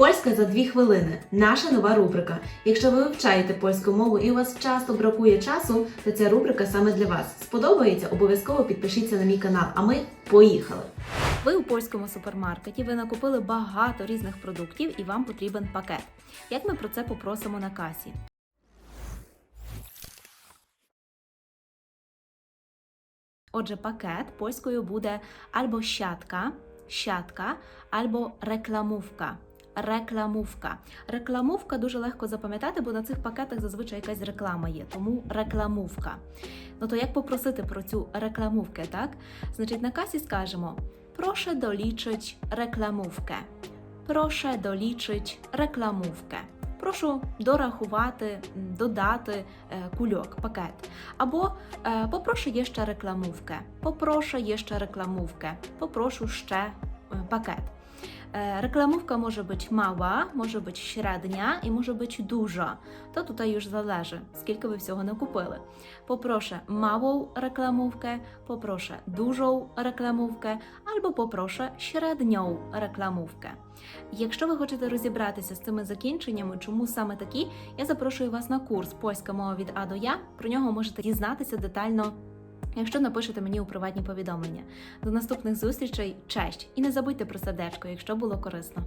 Польська за дві хвилини. Наша нова рубрика. Якщо ви вивчаєте польську мову і у вас часто бракує часу, то ця рубрика саме для вас. Сподобається? Обов'язково підпишіться на мій канал. А ми поїхали! Ви у польському супермаркеті ви накупили багато різних продуктів і вам потрібен пакет. Як ми про це попросимо на касі? Отже, пакет польською буде або сятка, сятка, або рекламówka. Рекламówka. Рекламówka дуже легко запам'ятати, бо на цих пакетах зазвичай якась реклама є, тому рекламówka. Ну то як попросити про цю рекламówkę, так? Значить, на касі скажемо: Proszę doliczyć reklamówkę. Proszę doliczyć reklamówkę. Прошу дорахувати, додати е, кульок, пакет. Або е, попрошу є ще рекламówkę. Попрошу є ще рекламówkę. Попрошу ще е, пакет. Е, Reklamówka może być mała, może być średnia i może być duża. To tutaj już zależy, скільки ви всього накупили. Попроszę małą reklamówkę, poproszę dużą reklamówkę albo poproszę średnią reklamówkę. Якщо ви хочете розібратися з цими закінченнями, чому саме такі, я запрошую вас на курс Польська мова від А до Я. Про нього можете дізнатися детально. Якщо напишете мені у приватні повідомлення. До наступних зустрічей, честь! І не забудьте про сердечко, якщо було корисно.